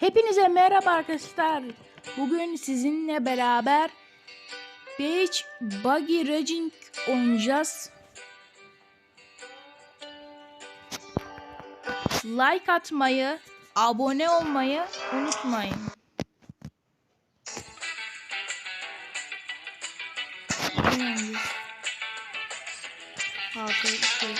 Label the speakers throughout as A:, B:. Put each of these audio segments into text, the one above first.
A: Hepinize merhaba arkadaşlar. Bugün sizinle beraber Beach Buggy Racing oynayacağız. Like atmayı, abone olmayı unutmayın. Oynayacağız. Halka şey.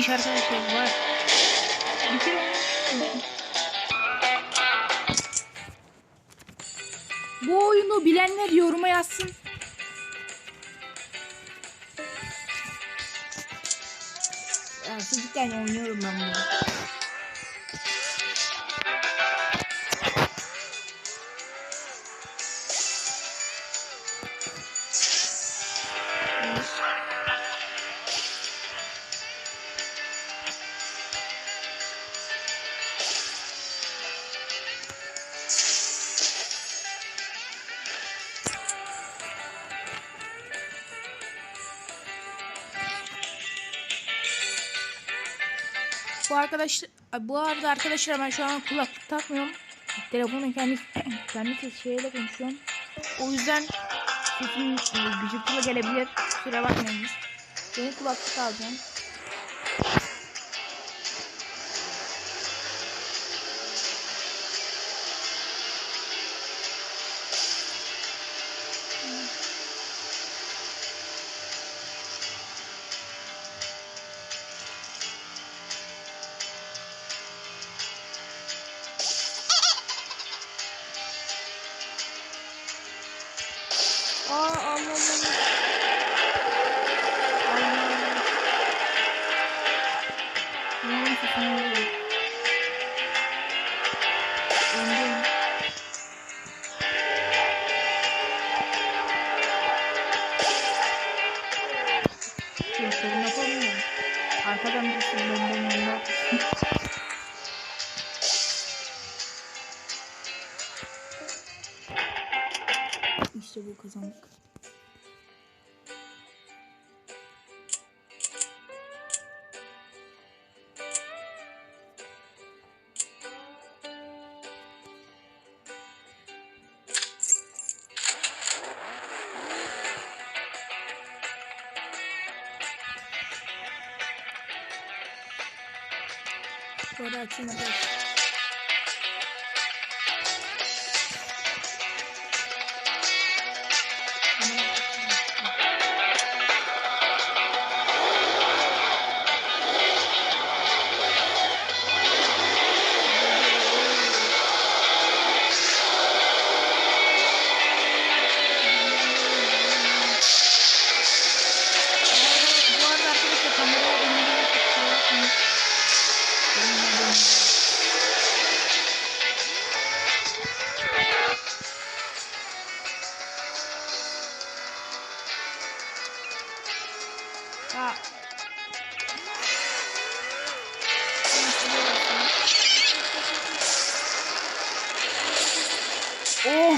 A: Böyleymiş arkadaşlar var. Bitir. Bu oyunu bilenler yoruma yazsın. Ya çocukken oynuyorum ben bunu. Arkadaş bu arada arkadaşlar ben şu an kulaklık takmıyorum. Telefonun kendi kendi şeyle konuşuyorum. O yüzden sesim e, gıcırtılı gelebilir. Kusura bakmayın. Benim kulaklık alacağım. İşte bu kazandık. Arada açayım.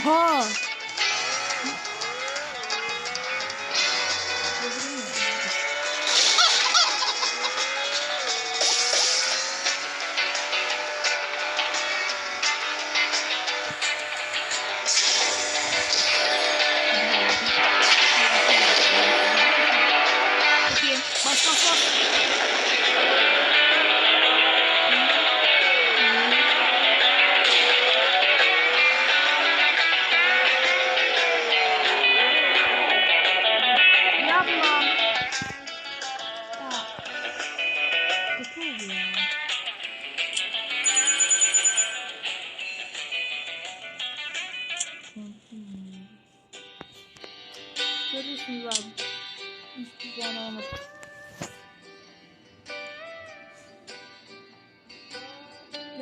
A: 哦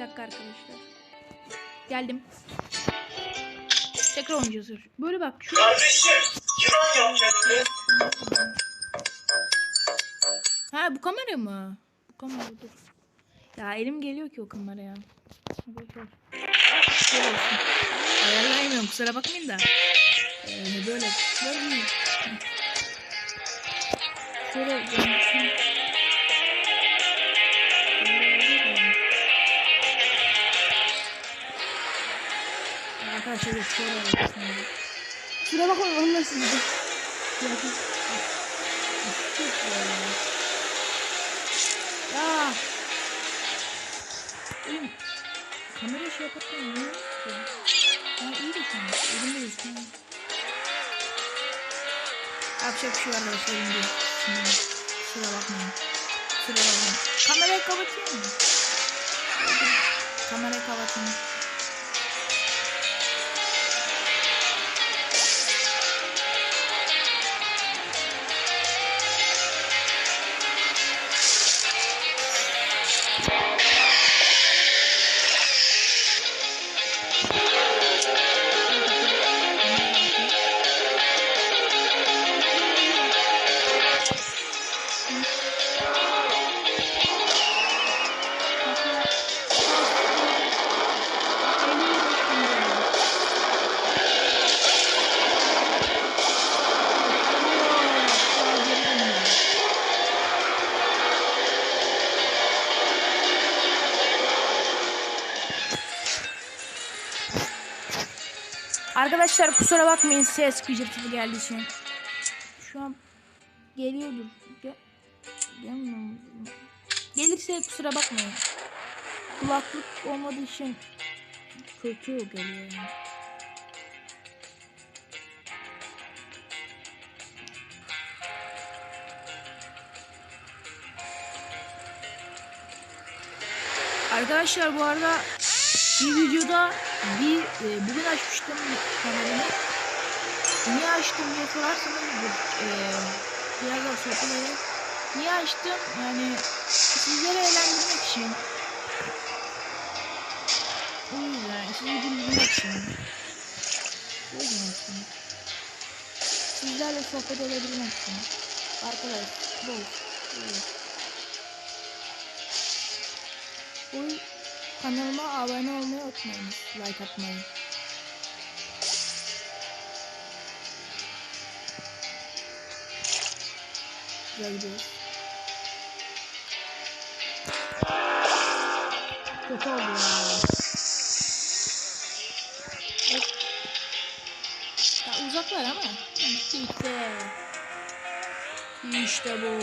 A: dakika arkadaşlar. Geldim. Tekrar oynayacağız. Böyle bak şu
B: Kardeşim, yılan yap kendini.
A: Ha bu kamera mı? Bu kamera dur. Ya elim geliyor ki o kameraya. Ayarlayamıyorum kusura bakmayın da. Ee, böyle. Böyle. Şöyle Arkadaşlar yapsın. Şuraya bakın onu nasıl. Çok güzel ya. Ya. Oğlum. Kamera şey yaparken niye? Ya iyi de şu an. Elimdeyiz. Ha. Yapacak bir şey var arkadaşlar elimde. Şimdi kusura bakmayın. Kusura bakmayın. Kamerayı kapatayım mı? Kamerayı kapatayım. Arkadaşlar kusura bakmayın ses gıcırtılı geldiği için. Şu an geliyordur. Gel Gelmiyor? Gelirse kusura bakmayın. Kulaklık olmadığı için kötü geliyor yani. Arkadaşlar bu arada bir videoda bir e, bugün açmıştım kanalımı. Niye açtım diye sorarsanız bu, e, biraz da sohbet niye açtım? Yani sizleri eğlendirmek için. O yüzden sizi güldürmek için. O yüzden. Sizlerle sohbet edebilmek için. Arkadaş, bol. bol. Kanalıma abone olmayı unutmayın. Like atmayı. Güzel gidiyoruz. Kötü oldu ya. Evet. Ya uzaklar ama. İşte işte. İşte bu.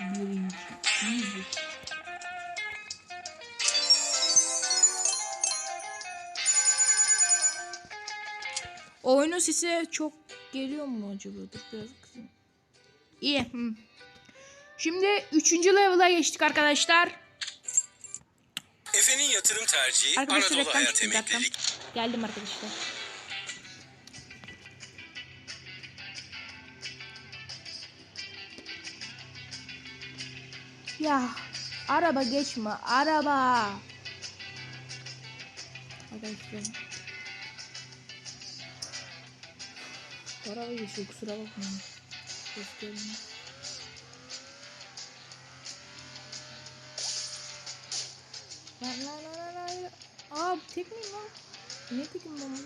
A: Birinci. Birinci. Oyunun sesi çok geliyor mu acaba? Dur biraz kısayım. İyi. Hı. Şimdi 3. level'a geçtik arkadaşlar.
B: Efe'nin yatırım tercihi
A: Arkadaşlar
B: Anadolu Hayat. Emeklilik.
A: Geldim arkadaşlar. Ya araba geçme araba. Arkadaşlar. Araba geçiyor kusura bakmayın. Ses gelmiyor. Lan lan lan lan lan. Aa tek miyim lan? Ne tekim ben bunu?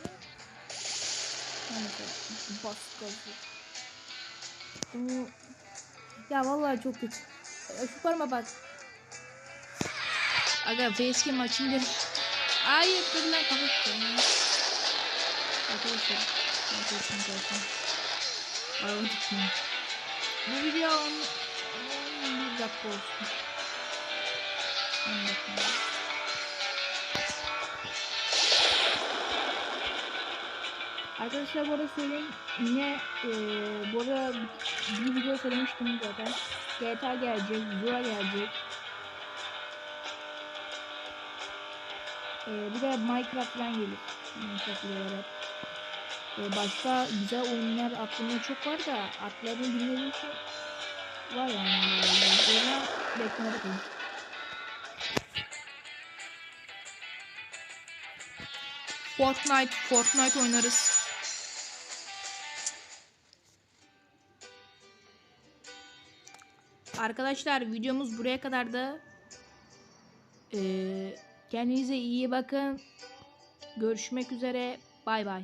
A: Neyse bas gazı. Ya vallahi çok kötü. Şu parma bak. Aga facecam açınca... Hayır dur lan kapattı. Arkadaşlar. Arkadaşlar zaten. Tutmayın. Bu video 10 11 dakika olsun. 10 dakika. Arkadaşlar bu arada söyleyeyim yine e, bu arada bir video söylemiştim zaten. GTA gelecek, Zula gelecek. E, bir de Minecraft falan gelir. Minecraft olarak. E, başka güzel oyunlar aklımda çok var da adlarını bilmediğim için var yani. Sonra beklemede. Fortnite, Fortnite oynarız. Arkadaşlar videomuz buraya kadardı. Ee, kendinize iyi bakın. Görüşmek üzere. Bay bay.